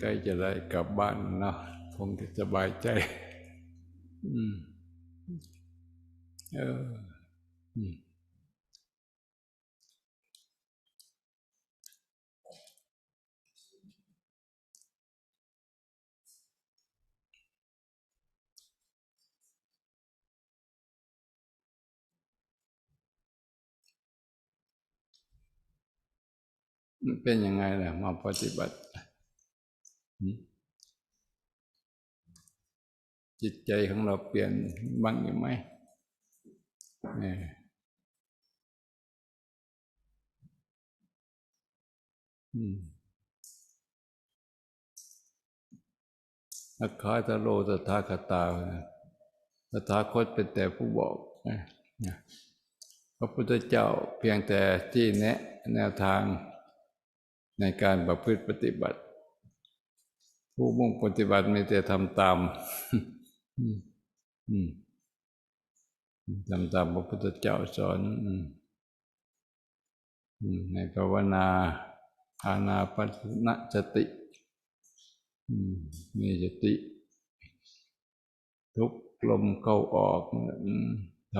ใกล้จะได้กลับบ้านนะคงจะสบายใจ อืม เออืมเป็นยังไงล่ะมาปฏิบัติ จิตใจของเราเปลี่ยนบ้างอยู่ไมเนี่อาคาตโรตถาคตาตถาคตเป็นแต่ผู้บอกพระพุทธเจ้าเพียงแต่ที่แนะแนวทางในการประพฤติปฏิบัติ ผู้มุ่งปฏิบัติไม่แต่ทำตามทำตามพระพุทธเจ้าสอนในภาวนาอานาปัสนสติมีสติ ทุกลมเข้าออกท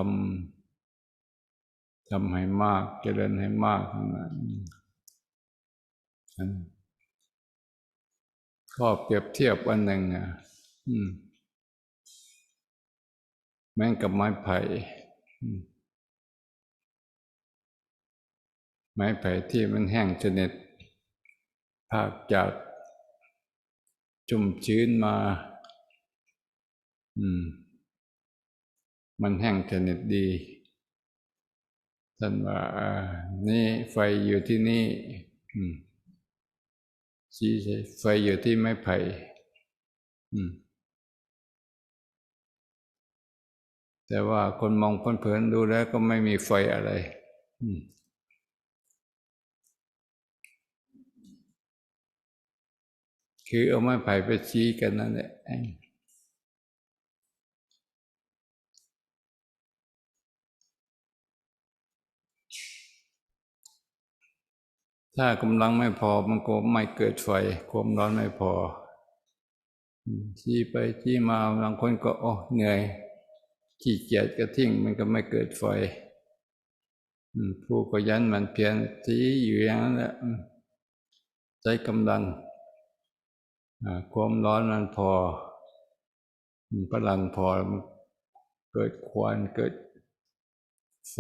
ำทำให้มาก เจริญให้มากนะอืมอัน ข้อเปรียบเทียบอันหนึ่งอะแม้งกับไม้ไผ่ไม้ไผ่ที่มันแห้งชนิดภาคจากชุ่มชื้นมา อืม มันแห้งชนิดดีท่านว่าอ่านี่ไฟอยู่ที่นี่ อืม ชี้ไฟอยู่ที่ไม้ไผ่แต่ว่าคนมองเพลินๆดูแล้วก็ไม่มีไฟอะไรคือเอาไม้ไผ่ไปชี้กันนั่นแหละ ถ้ากำลังไม่พอมันก็ไม่เกิดไฟความร้อนไม่พอชี้ไปชี้มาบางคนก็โอ้เหนื่อยขี้เกียจก็ทิ้งมันก็ไม่เกิดไฟผู้ก็ยันมันเพียรที่อยู่อย่างนั้นแหละใช้กำลังความร้อนมันพอพลังพอมันเกิดควันเกิดไฟ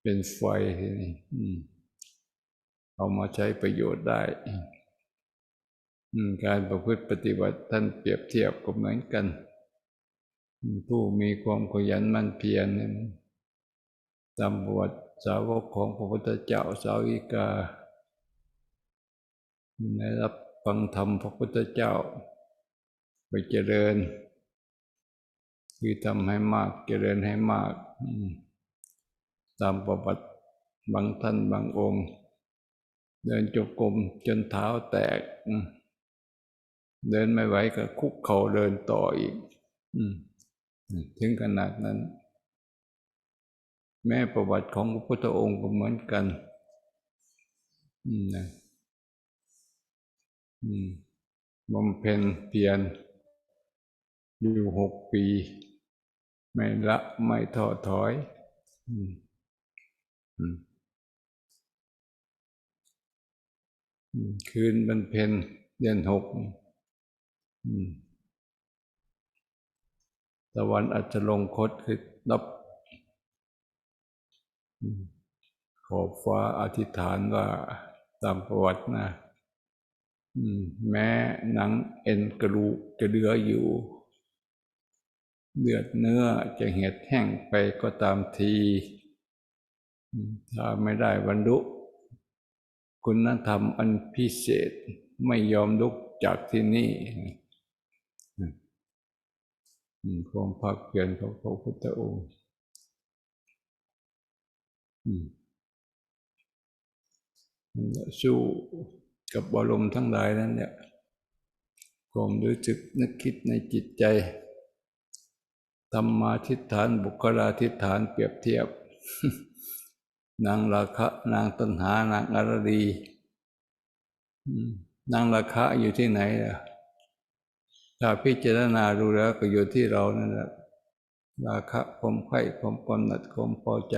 เป็นไฟทีนี้ เอามาใช้ประโยชน์ได้การประพฤติปฏิบัติท่านเปรียบเทียบก็เหมือนกัน ผู้มีความขยันมั่นเพียรเนี่ยตามบวชสาวกของพระพุทธเจ้าสาวิกาได้รับฟังธรรมพระพุทธเจ้า ไปเจริญ คือทำให้มากเจริญให้มาก ตามประวัติบางท่านบางองค์ เดินจงกรมจนเท้าแตก เดินไม่ไหวก็คุกเข่าเดินต่ออีกถึงขนาดนั้น แม้ประวัติของพระพุทธองค์ก็เหมือนกันนะบำเพ็ญเพียรอยู่หกปี ไม่ละไม่ท้อถอย อืมอืมอืม คืนบรรเพ็ญเดือนหกตะวันอาจจะลงคตคือนับ ขอบฟ้าอธิษฐานว่าตามประวัตินะแม้หนังเอ็นกระดูกจะเหลืออยู่เลือดเนื้อจะเหียดแห้งไปก็ตามที ถ้าไม่ได้บรรลุ คุณธรรมอันพิเศษไม่ยอมลุกจากที่นี่ความภาคเพียรของพระพุทธองค์สู้กับบารมทั้งหลายนั้นเนี่ยความรู้สึกนึกคิดในจิตใจธรรมาทิฏฐานบุคลาทิฏฐานเปรียบเทียบ นางราคะนางตัณหานางอารดีนางราคะอยู่ที่ไหนล่ะถ้าพิจารณาดูแล้วก็อยู่ที่เรานั่นแหละราคะความไข่ความกำหนัดความพอใจ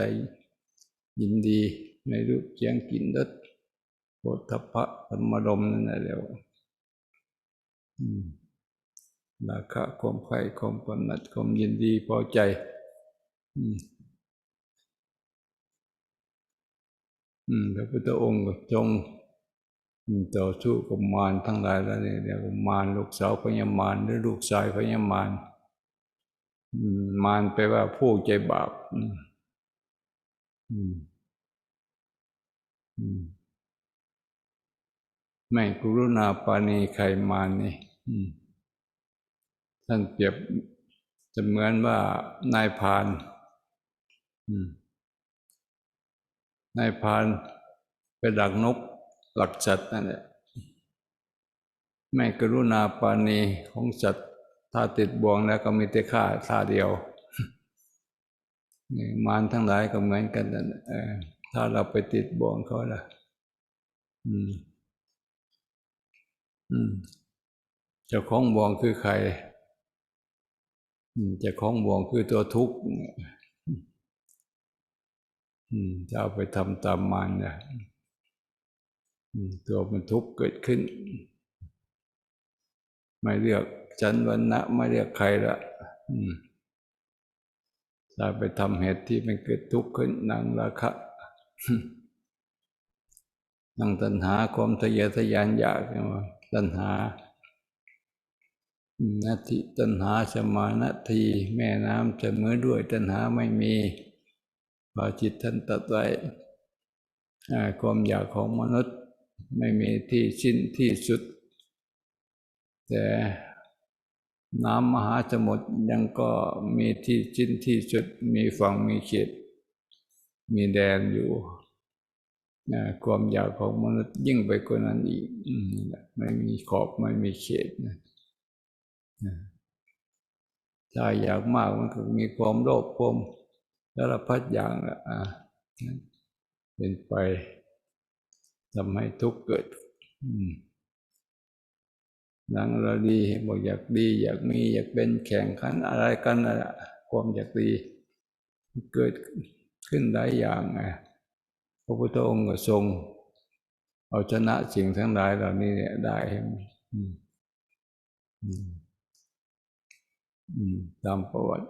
ยินดีในรูปเสียงกลิ่นรสโผฏฐัพพะธรรมรมนั่นแหละเรียวราคะความไข่ความกำหนัดความยินดีพอใจ อืม อืม พระพุทธองค์ก็ทรงต่อสู้กับมารทั้งหลายแล้วเนี่ยเดี๋ยวกมารลูกสาวพญามารหรือลูกชายพญามารมารแปลว่าผู้ใจบาปอืมอืมอืมไม่กรุณาปานีใครมารนี่ท่านเปรียบจะเหมือนว่านายพาน อืม นายพานไปดักนกหลักสัตว์นั่นแหละไม่กรุณาปาณีของสัตถ้าติดบ่วงแล้วก็มีแต่ฆ่าท่าเดียวนี่มารทั้งหลายก็เหมือนกันนั่นแหละถ้าเราไปติดบ่วงเขาล่ะอืม อืมเจ้าของบ่วงคือใครอืมเจ้าของบ่วงคือตัวทุกข์ จะเอาไปทำตามมารนะอืมตัวมันทุกข์เกิดขึ้น ไม่เลือกจันวันนะไม่เลือกใครละอืมถ้าไปทำเหตุที่มันเกิดทุกข์ขึ้นนางราคะนางตัณหาความทะเยอทะยานอยากตัณหานาทิตัณหาสมานาที แม่น้ำเสมอด้วยตัณหาไม่มี พอจิตท่านตัดไว้ความอยากของมนุษย์ไม่มีที่สิ้นที่สุด แต่น้ำมหาสมุทรยังก็มีที่สิ้นที่สุด มีฝั่งมีเขต มีแดนอยู่ความอยากของมนุษย์ยิ่งไปกว่านั้นอีกไม่มีขอบไม่มีเขตนะถ้าอยากมากมันก็มีความโลภความ สารพัดอย่างละอ่าเป็นไปทำให้ทุกข์เกิดหนังเราดีบอกอยากดี อยากมี อยากเป็นแข่งขันอะไรกันน่ะความอยากดี เกิดขึ้นหลายอย่างไงพระพุทธองค์ก็ทรง เอาชนะสิ่งทั้งหลายเหล่านี้เนี่ยได้อืมอืมตามประวัติ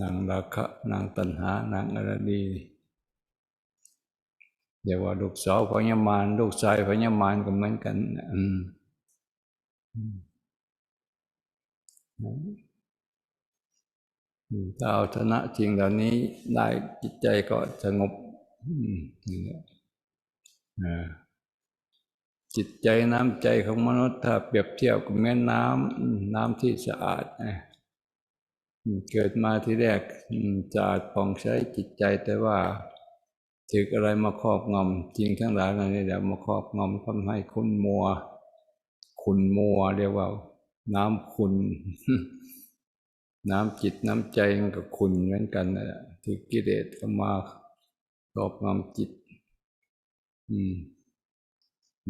นางราคะนางตัณหานางอรดีเดี๋ยวว่าลูกสาวพญามารลูกชายพญามารก็เหมือนกันถ้าเอาชนะจริงเหล่านี้ได้จิตใจก็สงบจิตใจน้ำใจของมนุษย์ถ้าเปรียบเทียบกับแม่น้ำน้ำที่สะอาด เกิดมาที่แรกจะอาจปองใช้จิตใจแต่ว่าถืออะไรมาครอบงำจริงทั้งหลายนั่นเดี๋ยวมาครอบงำทำให้คุณมัว คุณมัวเรียกว่า น้ำคุณ น้ำจิตน้ำใจมันก็คุณเหมือนกันนะถือกิเลสก็มาครอบงำจิต อืม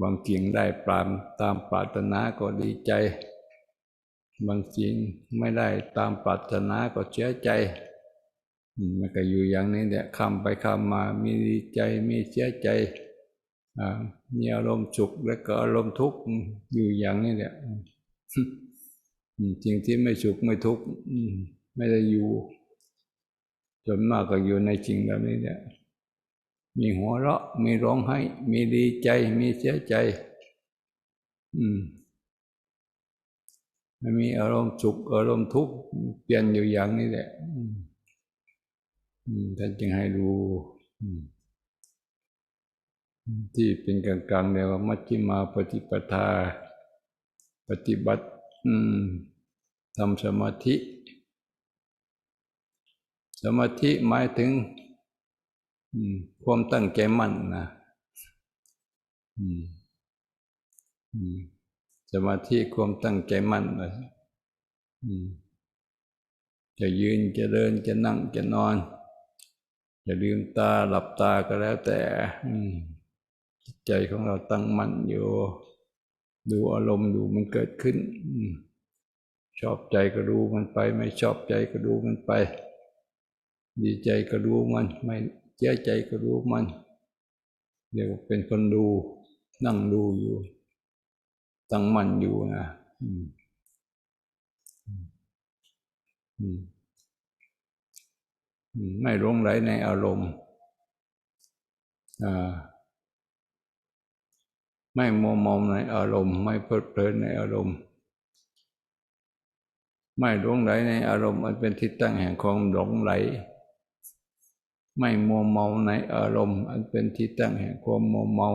บางสิ่งได้ปรามตามปรารถนาก็ดีใจ บางสิ่งไม่ได้ตามปรารถนาก็เสียใจมันก็อยู่อย่างนี้เนี่ยคำไปคำมามีดีใจมีเสียใจมีอารมณ์สุขแล้วก็อารมณ์ทุกข์อยู่อย่างนี้เนี่ยจริงที่ไม่สุขไม่ทุกข์ไม่ได้อยู่จนมากก็อยู่ในจริงแบบนี้เนี่ยมีหัวเราะมีร้องไห้ มีดีใจมีเสียใจ อืม มันมีอารมณ์สุขอารมณ์ทุกข์เปลี่ยนอยู่อย่างนี้แหละท่านจึงให้ดูที่เป็นกลางๆเรียกว่ามัชฌิมาปฏิปทา ปฏิบัติทำสมาธิ สมาธิหมายถึงความตั้งใจมั่นนะ สมาธิความตั้งใจมั่นเลยจะยืนจะเดินจะนั่งจะนอน จะลืมตาหลับตาก็แล้วแต่ใจของเราตั้งมั่นอยู่ดูอารมณ์ดูมันเกิดขึ้นชอบใจก็รู้มันไป ไม่ชอบใจก็รู้มันไป ดีใจก็รู้มัน ไม่เสียใจก็รู้มันเรียวเป็นคนดูนั่งดูอยู่ ตั้งมั่นอยู่นะอืมอืมอืมอืมไม่หลงไหลในอารมณ์อ่าไม่มัวมองในอารมณ์ ไม่เพลิดเพลินในอารมณ์ ไม่หลงไหลในอารมณ์อันเป็นที่ตั้งแห่งความหลงไหล ไม่มัวเมาในอารมณ์ อันเป็นที่ตั้งแห่งความมัวเมา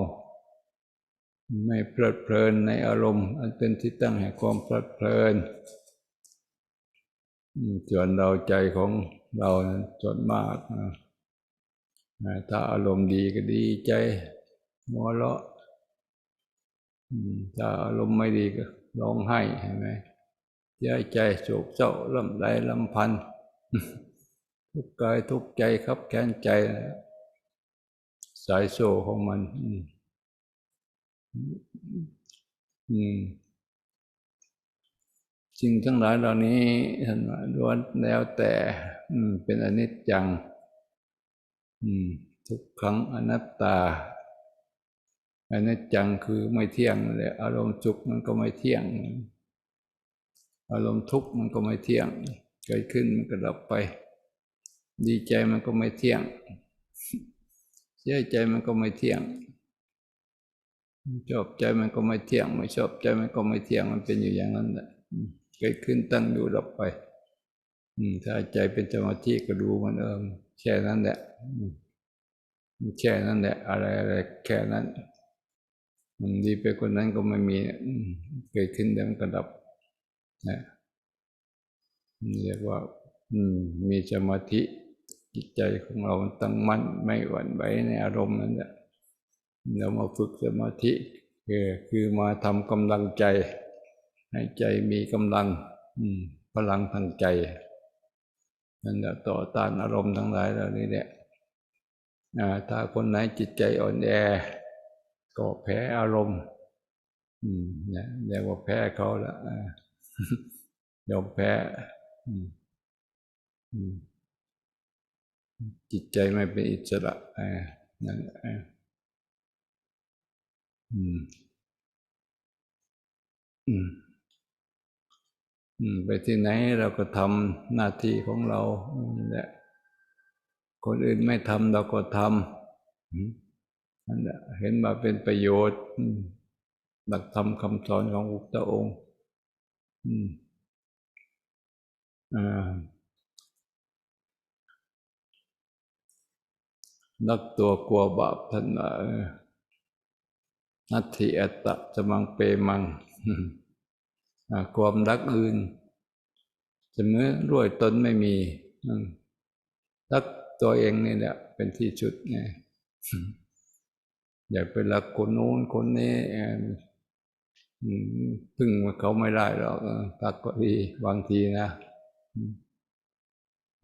ไม่เพลิดเพลินในอารมณ์อันเป็นที่ตั้งแห่งความเพลิดเพลินส่วนเราใจของเราส่วนมากถ้าอารมณ์ดีก็ดีใจหัวเราะถ้าอารมณ์ไม่ดีก็ร้องไห้เห็นไหมเสียใจโศกเศร้าลำไรลำพันทุกกายทุกใจครับแค้นใจสายโซ่ของมันอืม สิ่งทั้งหลายเหล่านี้ท่านว่าล้วนแล้วแต่เป็นอนิจจังทุกครั้งอนัตตาอนิจจังคือไม่เที่ยงนั่นแหละอารมณ์สุขมันก็ไม่เที่ยง อารมณ์ทุกข์มันก็ไม่เที่ยง เกิดขึ้นมันก็ดับไป ดีใจมันก็ไม่เที่ยงเสียใจมันก็ไม่เที่ยง ชอบใจมันก็ไม่เที่ยง ไม่ชอบใจมันก็ไม่เที่ยงมันเป็นอยู่อย่างนั้นแหละเกิดขึ้นตั้งอยู่ดับไป อืม ถ้าใจเป็นสมาธิก็ดูมันเออแค่นั้นแหละแค่นั้นแหละ อะไรอะไรแค่นั้นมันดีไปกว่านั้นก็ไม่มีเกิดขึ้นแล้วมันก็ดับนะเรียกว่า อืม มีสมาธิจิตใจของเราตั้งมั่นไม่หวั่นไหวในอารมณ์นั้นแหละ เรามาฝึกสมาธิคือคือมาทำกำลังใจ ให้ใจมีกำลังพลังทางใจนั่นแหละต่อต้านอารมณ์ทั้งหลายเหล่านี้แหละอ่าถ้าคนไหนจิตใจอ่อนแอ ก็แพ้อารมณ์เนี่ยเรียกว่าแพ้เขาละยอมแพ้จิตใจไม่เป็นอิสระอ่านั่น อืม อืมไปที่ไหนเราก็ทำหน้าที่ของเราแหละคนอื่นไม่ทำเราก็ทำนั่นแหละเห็นมาเป็นประโยชน์หลักธรรมคำสอนของอุตองค์นักตัวกลัวบาปท่านว่า นัตถิอัตตะมังเปมังความรักอื่นจะเสมอรวยตนไม่มีรักตัวเองนี่แหละเป็นที่สุดไงอย่าไปรักคนโน้นคนนี้พึ่งเขาไม่ได้หรอกรักก็ดีบางทีนะ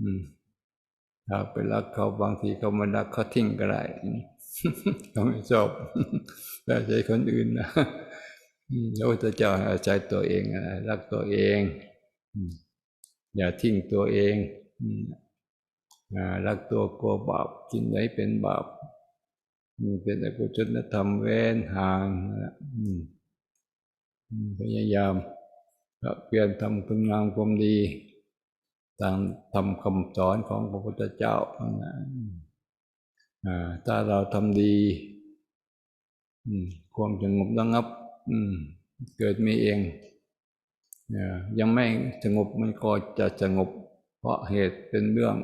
อืมถ้าไปรักเขาบางทีเขาไม่รักเขาทิ้งก็ได้ เขาไม่ชอบแต่ใจคนอื่นนะแล้วจะเจ้าอาศัยตัวเองรักตัวเอง อย่าทิ้งตัวเองรักตัวกลัวบาปกินไหนเป็นบาปเป็นอกุศลธรรมเว้นห่างพยายามเปลี่ยนทำคุณงามความดี ตามทำคำสอนของพระพุทธเจ้า ถ้าเราทำดีความสงบระงับเกิดมีเองยังไม่สงบมันก็จะสงบ เพราะเหตุเป็นเรื่อง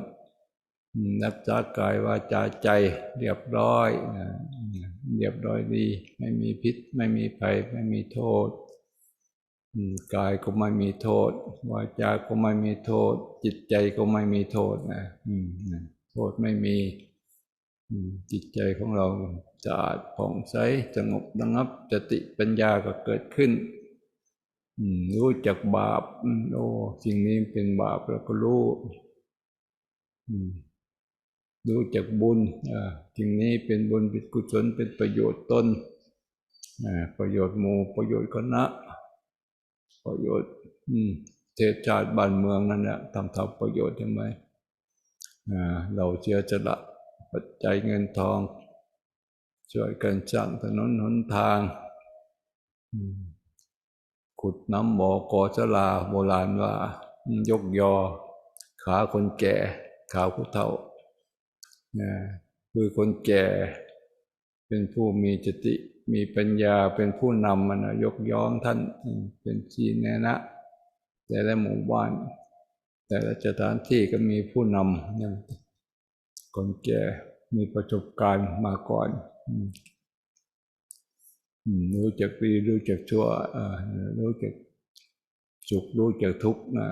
นับจากายวาจาใจเรียบร้อยเรียบร้อยดี ไม่มีพิษ ไม่มีภัย ไม่มีโทษกายก็ไม่มีโทษ วาจาก็ไม่มีโทษ จิตใจก็ไม่มีโทษนะโทษไม่มี จิตใจของเราสะอาดผ่องใสสงบระงับสติปัญญาก็เกิดขึ้นรู้จักบาปโอ้สิ่งนี้เป็นบาปเราก็รู้รู้จักบุญอ่าสิ่งนี้เป็นบุญเป็นกุศลเป็นประโยชน์ตนอ่าประโยชน์หมู่ประโยชน์คณะประโยชน์เทศชาติบ้านเมืองนั่นแหละทำทำประโยชน์ใช่ไหมอ่าเราเชื่อจะละ ปัจจัยเงินทอง ช่วยกันสร้างถนนหนทาง ขุดน้ำบ่อกอสลาโบราณว่า ยกยอ ขาคนแก่ ขาผู้เฒ่านะคือคนแก่ เป็นผู้มีจติมีปัญญาเป็นผู้นำมันนะยกย่องท่านเป็นชีแนะนะ แต่ละหมู่บ้าน แต่ละสถานที่ก็มีผู้นำเนี่ย คนแก่มีประสบการณ์มาก่อนรู้จักดีรู้จักชั่วรู้จักสุขรู้จักทุกข์นะ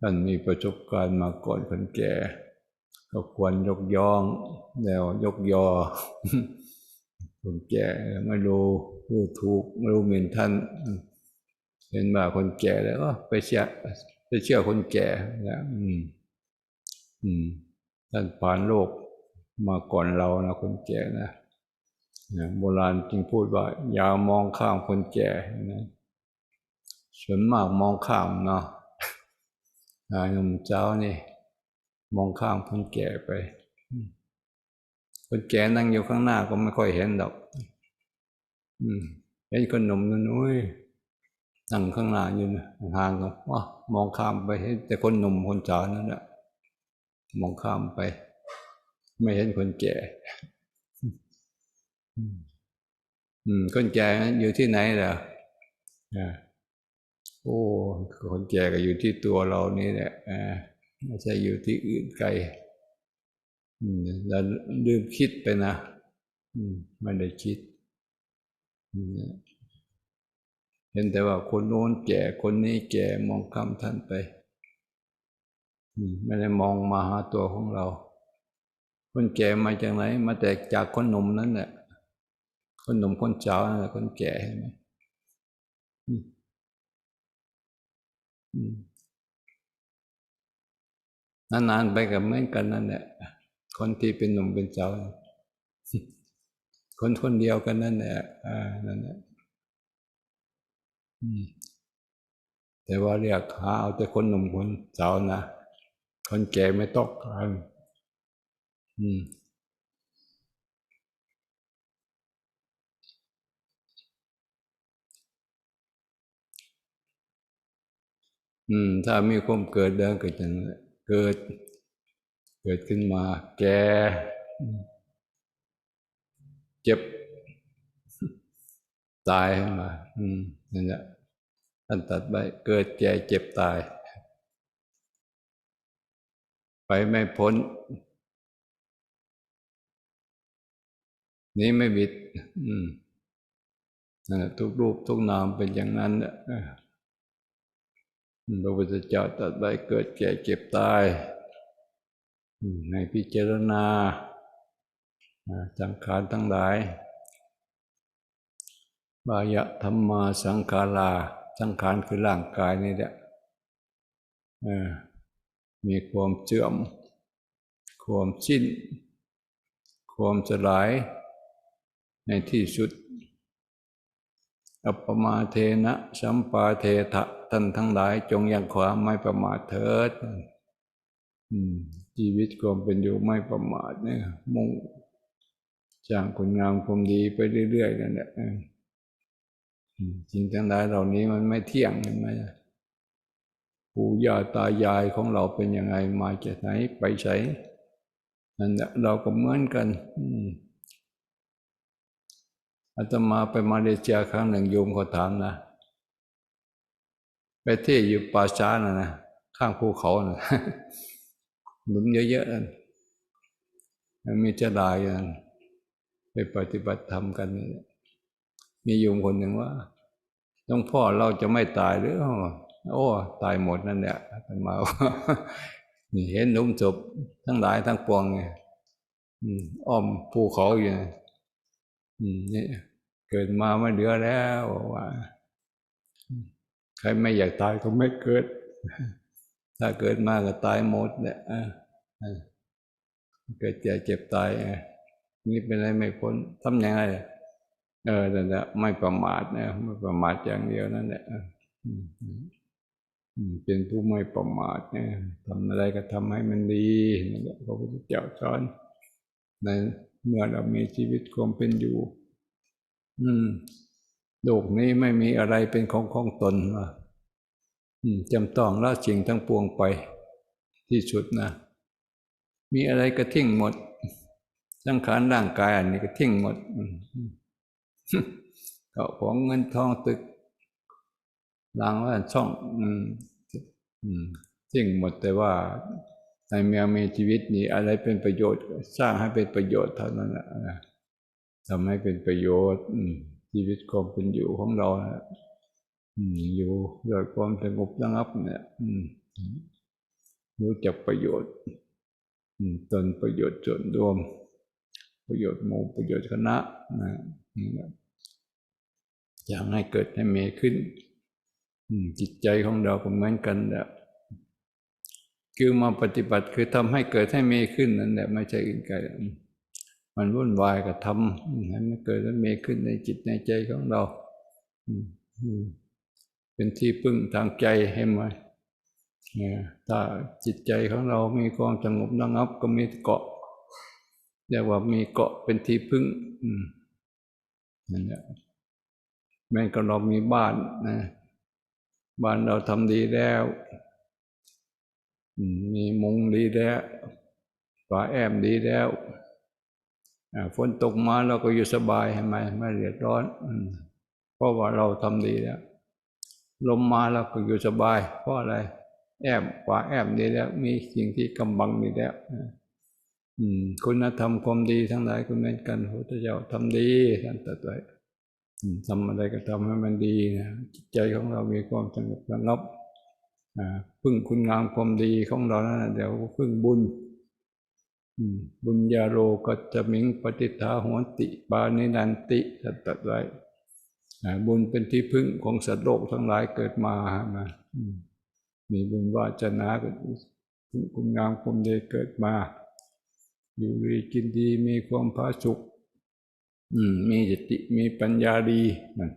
ท่านมีประสบการณ์มาก่อนคนแก่ก็ควรยกย่องแล้วยกยอคนแก่ไม่รู้รู้ถูกไม่รู้หมิ่นท่าน เห็นว่าคนแก่แล้วก็ไปเชื่อไปเชื่อคนแก่นะอืม ท่านผ่านโลกมาก่อนเรานะคนแก่นะนะโบราณจึงพูดว่า อย่ามองข้ามคนแก่นะส่วนมากมองข้ามเนาะอาหนุ่มเจ้านี่ มองข้ามคนแก่ไป คนแก่นั่งอยู่ข้างหน้าก็ไม่ค่อยเห็นดอกอืมเห็นคนหนุ่มนั่นอุ้ยนั่งข้างหน้าอยู่นะห่างกันว่ามองข้ามไปเห็นแต่คนหนุ่มคนสาวนั่นแหละ มองข้ามไป ไม่เห็นคนแก่อืมคนแก่อยู่ที่ไหนล่ะโอ้คนแก่ก็อยู่ที่ตัวเรานี่แหละอ่าไม่ใช่อยู่ที่อื่นไกลอืมแล้วลืมคิดไปนะอืมไม่ได้คิด เห็นแต่ว่าคนโน้นแก่คนนี้แก่มองข้ามท่านไป ไม่ได้มองมาหาตัวของเรา คนแก่มาจากไหน มาแต่จากคนหนุ่มนั่นแหละคนหนุ่มคนสาวนั่นแหละคนแก่เห็นไหมนานๆไปกับเหมือนกันนั่นแหละคนที่เป็นหนุ่มเป็นสาวคนคนเดียวกันนั่นแหละอ่านั่นแหละแต่ว่าเรียกหาเอาแต่คนหนุ่มคนสาวนะ คนแก่ไม่ต้องการอืมอืม ถ้ามีความเกิดเดิมเกิดอย่างเกิด เกิดขึ้นมา แก่เจ็บ ตายขึ้นมา อืมนั่นแหละท่านตัดไปเกิดแก่เจ็บตาย ไปไม่พ้น นี้ไม่บิดทุกรูปทุกนามเป็นอย่างนั้นแหละเออพระพุทธเจ้าตรัสไว้เกิดแก่เจ็บตายให้พิจารณาสังขารทั้งหลาย บายะธรรมาสังขาราสังขารคือร่างกายนี่แหละเออ มีความเสื่อม ความสิ้น ความสลายในที่สุด อัปมาเทนะสัมปาเทถะท่านทั้งหลายจงยังความไม่ประมาทเถิดชีวิตความเป็นอยู่ไม่ประมาทเนี่ยมุ่งสร้างคุณงามความดีไปเรื่อยๆนั่นแหละเอออืมสิ่งทั้งหลายเหล่านี้มันไม่เที่ยงเห็นไหม ปู่ย่าตายายของเราเป็นยังไงมาจากไหนไปใช้นั่นแหละเราก็เหมือนกันอืมาตมาไปมาเลเซียครั้งหนึ่งโยมเขาถามนะไปเที่ยวอยู่ป่าช้านะนะข้างภูเขานะหลุมเยอะๆนั่นมีเจ้าดายกันไปปฏิบัติธรรมกันนี่มีโยมคนหนึ่งว่าหลวงพ่อเราจะไม่ตายหรือ โอ้ ตายหมดนั่นแหละอาตมาว่านี่เห็นหลุมศพทั้งหลายทั้งปวงไงอ้อมภูเขาอยู่นี่เกิดมาไม่เหลือแล้วว่าใครไม่อยากตายก็ไม่เกิด ถ้าเกิดมาก็ตายหมดแหละอะอะเกิดเจ็บเจ็บตายนี่เป็นอะไรไม่พ้นทำยังไงเออนั่นแหละไม่ประมาทนะไม่ประมาทอย่างเดียวนั่นแหละอะอืมอืมอืม เป็นผู้ไม่ประมาทเนะทำอะไรก็ทำให้มันดีนั่นแหละพระพุทธเจ้าสอนในเมื่อเรามีชีวิตความเป็นอยู่ อืมโลกนี้ไม่มีอะไรเป็นของของตนว่าอืมจำต้องละสิ่งทั้งปวงไปที่สุดนะ มีอะไรก็ทิ้งหมด สังขารร่างกายอันนี้ก็ทิ้งหมดเขาของเงินทองตึก รางว่าช่องอืมอืมทิ้งหมดแต่ว่าในเมื่อมีชีวิตนี้อะไรเป็นประโยชน์ สร้างให้เป็นประโยชน์เท่านั้นแหละนะทำให้เป็นประโยชน์อืชีวิตความเป็นอยู่ของเรานะอยู่ด้วยความสงบระงับเนี่ยอืรู้จักประโยชน์อืตนประโยชน์ส่วนรวม ประโยชน์หมู่ประโยชน์คณะนะอยากให้เกิดให้มีขึ้น จิตใจของเราก็เหมือนกันแหละคือมาปฏิบัติคือทำให้เกิดให้มีขึ้นนั่นแหละไม่ใช่อื่นไกลมันวุ่นวายกับทำให้มันเกิดและมีขึ้นในจิตในใจของเราเป็นที่พึ่งทางใจให้มาถ้าจิตใจของเรามีความสงบระงับก็มีเกาะเรียกว่ามีเกาะเป็นที่พึ่งนั่นแหละแม้ก็เรามีบ้านนะ บ้านเราทำดีแล้วมีมุงดีแล้วฝาแอมดีแล้วฝนตกมาเราก็อยู่สบายใช่ไหมไม่เดือดร้อนอเพราะว่าเราทำดีแล้วลมมาเราก็อยู่สบาย เพราะอะไร แอมฝาแอมดีแล้ว มีสิ่งที่กำบังดีแล้วคุณธรรมความดีทั้งหลายก็เหมือนกันพระเจ้าทำดีท่านตรัสไว้ ทำอะไรก็ทำให้มันดีนะจิตใจของเรามีความสงบระงับพึ่งคุณงามความดีของเรานะเดี๋ยวพึ่งบุญบุญญาโรกัจจมิงปฏิทาหัวติปานินันติสัตตไว้อ่าบุญเป็นที่พึ่งของสัตว์โลกทั้งหลายเกิดมามามีบุญวาจนาก็พึ่งคุณงามความดีเกิดมา อยู่ดีกินดีมีความผาสุก มมีสติมีปัญญาดีนั่น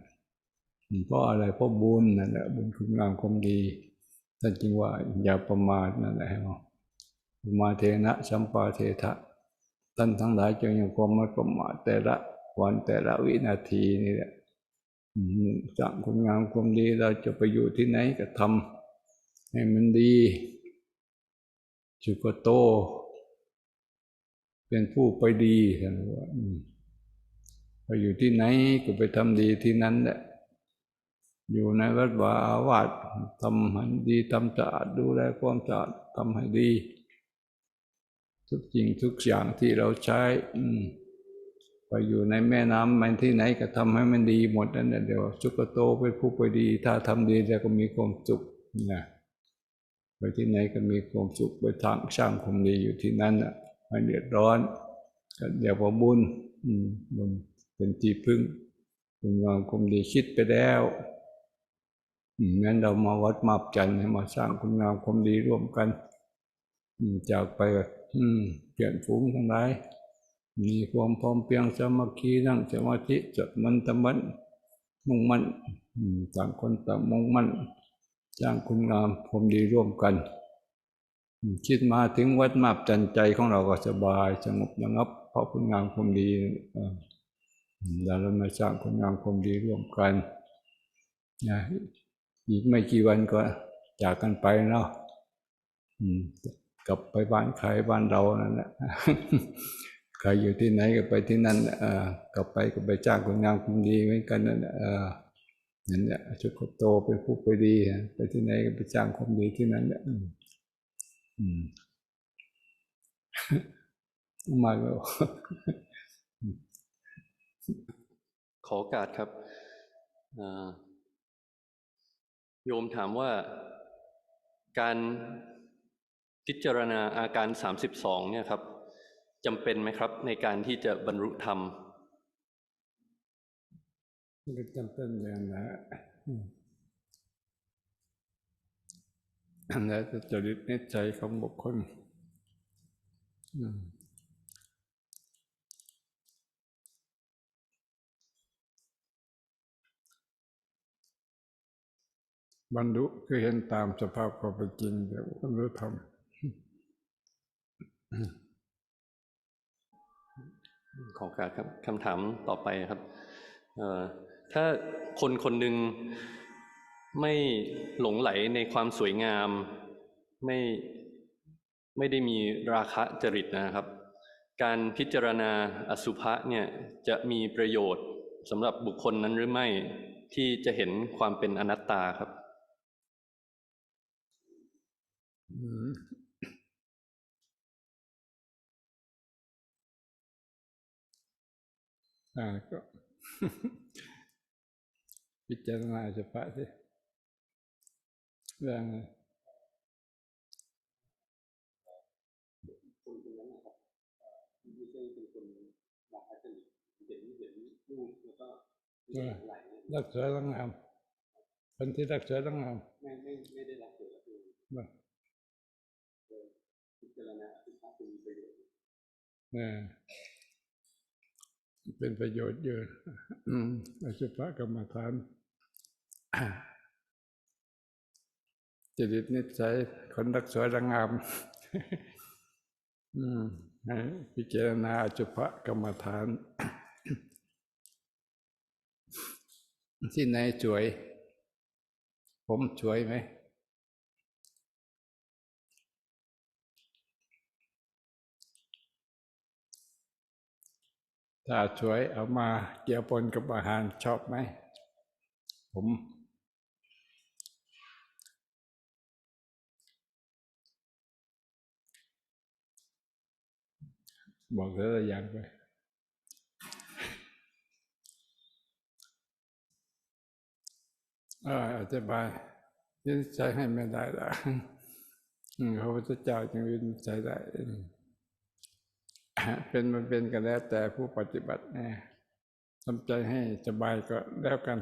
เพราะอะไรเพราะบุญนั่นแหละบุญคุณงามความดีท่านจึงว่าอย่าประมาทนั่นแหละประมาเทนะสัมปาเททะท่านทั้งหลายจงยังความไม่ประมาทแต่ละวันแต่ละวินาทีนี่แหละอืมสร้างคุณงามความดีเราจะไปอยู่ที่ไหนก็ทำให้มันดีจุกโต เป็นผู้ไปดีท่านว่า อืมไปอยู่ที่ไหนก็ไปทำดีที่นั้นแหละอยู่ในวัดวาอาวาสทำให้ดีทำสะอาดดูแลความสะอาดทำให้ดี ทุกสิ่งทุกอย่างที่เราใช้ไปอยู่ในแม่น้ำมันที่ไหนก็ทำให้มันดีหมดนั่นแหละเดี๋ยวสุกโตเป็นผู้ไปดี ถ้าทำดีแล้วก็มีความสุขนะไปที่ไหนก็มีความสุขไปทางสร้างความดีอยู่ที่นั่นอะไม่เดือดร้อนก็เดี๋ยวพอบุญอืมบุญ เป็นที่พึ่งคุณงามความดีคิดไปแล้วอืมงั้นเรามาวัดมาบจันทร์ให้มาสร้างคุณงามความดีร่วมกันจากไปอืเปลี่ยนฝูงทั้งหลายมีความพร้อมเพียงสมัคคีนั่งสมาธิจดมันตะมันมุ่งมั่นต่างคนต่างมุ่งมั่นสร้างคุณงามความดีร่วมกัน คิดมาถึงวัดมาบจันทร์ใจของเราก็สบายสงบระงับ เพราะคุณงามความดี เอออืมแล้วเรามาสร้างคุณงามความดีร่วมกันนะอีกไม่กี่วันก็จากกันไปเนาะกลับไปบ้านใครบ้านเรานั่นแหละใครอยู่ที่ไหนก็ไปที่นั่นเออกลับไปก็ไปจ้างคนงามคนดีเหมือนกันนั่นแหละเออนั่นแหละชุกโตเป็นผู้ไปดี ไปที่ไหนก็ไปจ้างความดีที่นั่นแหละอืมอืมมาแล้ว ขอโอกาสครับโยมถามว่าการพิจารณาอาการ 32 เนี่ยครับจำเป็นไหมครับ ในการที่จะบรรลุธรรมก็จำเป็นอย่างนะแล้วแต่จริตนิสัยของบุคคลอืม บรรลุคือเห็นตามสภาพความเป็นจริงแต่บรรลุธรรมขอกาสครับคำถามต่อไปครับเอ่อถ้าคนคนหนึ่งไม่หลงไหลในความสวยงาม ไม่ไม่ได้มีราคะจริตนะครับ การพิจารณาอสุภะเนี่ยจะมีประโยชน์สำหรับบุคคลนั้นหรือไม่ที่จะเห็นความเป็นอนัตตาครับ อืมอ่าก็ พิจารณาเฉพาะสิเรื่องอะไรคนคนนั้นนะครับไม่ใช่เป็นคนราคะจริตเห็นเห็นรูปแล้วก็เออรักสวยรักงามคนที่รักสวยรักงามไม่ไม่ไม่ได้รับเกิดคือว่าพิจารณาอสุภะเป็นประโยชน์เออเป็นประโยชน์เยอะอืมอสุภกรรมฐานจริตนิสัยคนรักสวยรักงามพิจารณาอสุภกรรมฐาน ที่ไหนสวย ผมสวยไหม ถ้าสวยเอามาเกี่ยวปนกับอาหารชอบไหม ผม บอกเธอะอย่างไปอออธิบายยินใจให้ไม่ได้ละอืมพระพุทธเจ้าจึงวินิจฉัยได้ เป็นมันเป็นกันแล้วแต่ผู้ปฏิบัติเนี่ยทำใจให้สบายก็แล้วกัน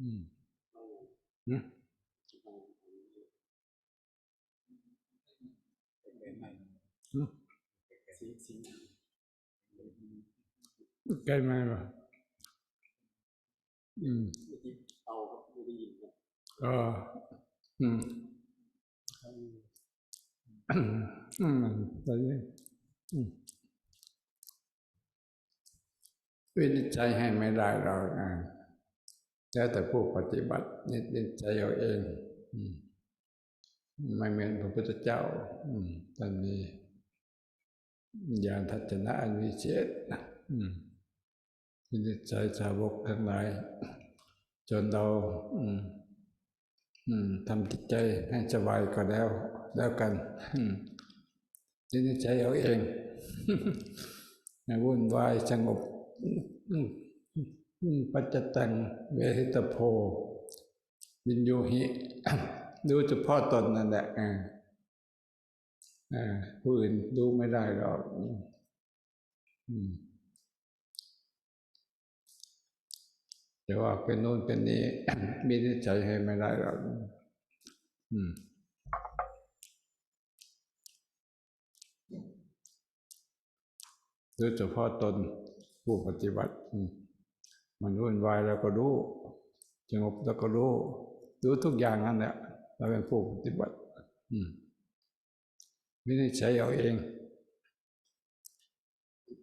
อืมอืมอืมใกล้ไหมวะอืมเอาไม่ได้ยิน ก็อืมอืมไปเลยอืมวินิจฉัยให้ไม่ได้เราอ่าแล้วแต่ผู้ปฏิบัตินิจใจเอาเองไม่เหมือนพระพุทธเจ้าอืมท่านมีญาณทัศนะอันวิเศษนิจฉัยสาวกทั้งหลายจนเรา ทำจิตใจให้สบายก็แล้วแล้วกันอืมจิตใจเอาเองวุ่นวายสงบปัจจตังเวหิตโพวินยูหิดูเฉพาะตนนั่นแหละอ่าผู้อื่นดูไม่ได้หรอกอืมอืม แต่ว่าเป็นโน่นเป็นนี้มีนิสัยให้ไม่ได้หรอกอืมโดยเฉพาะตนผู้ปฏิบัติมมันวุ่นวายแล้วก็รู้สงบแล้วก็รู้รู้ทุกอย่างนั่นแหละเราเป็นผู้ปฏิบัติ อืมวินิจฉัยเอาเอง